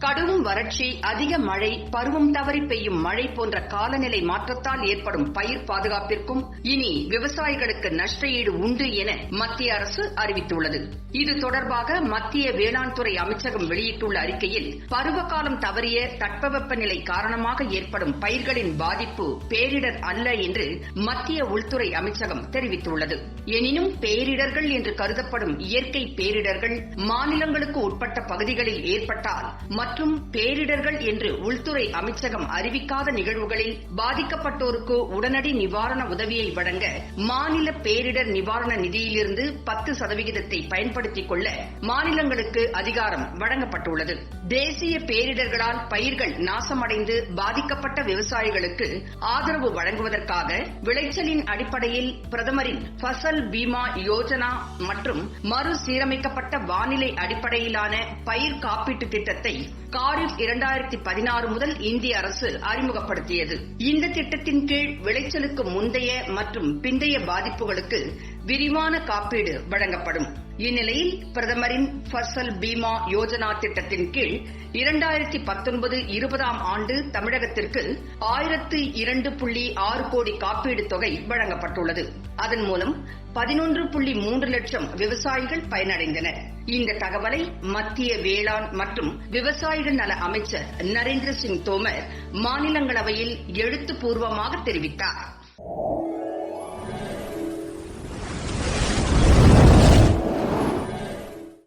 கடும் வறட்சி அதிக மழை பருவம் தவறி பெய்யும் மழை போன்ற காலநிலை மாற்றத்தால் ஏற்படும் பயிர் பாதுகாப்பிற்கும் இனி விவசாயிகளுக்கு நஷ்டஈடு உண்டு என மத்திய அரசு அறிவித்துள்ளது. இது தொடர்பாக மத்திய வேளாண் துறை அமைச்சகம் வெளியிட்டுள்ள அறிக்கையில் பருவகாலம் தவறிய தட்பவெப்பநிலை காரணமாக ஏற்படும் பயிர்களின் பாதிப்பு பேரிடர் அல்ல என்று மத்திய உள்துறை அமைச்சகம் தெரிவித்துள்ளது. எனினும் பேரிடர்கள் என்று கருதப்படும் இயற்கை பேரிடர்கள் மாநிலங்களுக்கு உட்பட்ட பகுதிகளில் ஏற்பட்டால் மற்றும் பேரிடர்கள் என்று உள்துறை அமைச்சகம் அறிவிக்காத நிகழ்வுகளில் பாதிக்கப்பட்டோருக்கு உடனடி நிவாரண உதவியை வழங்க மாநில பேரிடர் நிவாரண நிதியிலிருந்து பத்து சதவிகிதத்தை பயன்படுத்திக் கொள்ள மாநிலங்களுக்கு அதிகாரம் வழங்கப்பட்டுள்ளது. தேசிய பேரிடர்களால் பயிர்கள் நாசமடைந்து பாதிக்கப்பட்ட விவசாயிகளுக்கு ஆதரவு வழங்குவதற்காக விளைச்சலின் அடிப்படையில் பிரதமரின் ஃபசல் பீமா யோஜனா மற்றும் மறுசீரமைக்கப்பட்ட வானிலை அடிப்படையிலான பயிர் காப்பீட்டு திட்டத்தை காரிஃப் இரண்டாயிரத்தி பதினாறு முதல் இந்திய அரசு அறிமுகப்படுத்தியது. இந்த திட்டத்தின் கீழ் விளைச்சலுக்கு முந்தைய மற்றும் பிந்தைய பாதிப்புகளுக்கு விரிவான காப்பீடு வழங்கப்படும். இந்நிலையில் பிரதமரின் ஃபசல் பீமா யோஜனா திட்டத்தின் கீழ் இரண்டாயிரத்தி பத்தொன்பது இருபதாம் ஆண்டு தமிழகத்திற்கு ஆயிரத்து இரண்டு புள்ளி ஆறு கோடி காப்பீடு தொகை வழங்கப்பட்டுள்ளது. அதன் மூலம் பதினொன்று புள்ளி மூன்று லட்சம் விவசாயிகள் பயனடைந்தனர். இந்த தகவலை மத்திய வேளாண் மற்றும் விவசாயிகள் நல அமைச்சர் நரேந்திர சிங் தோமர் மாநிலங்களவையில் எழுத்துப்பூர்வமாக தெரிவித்தார்.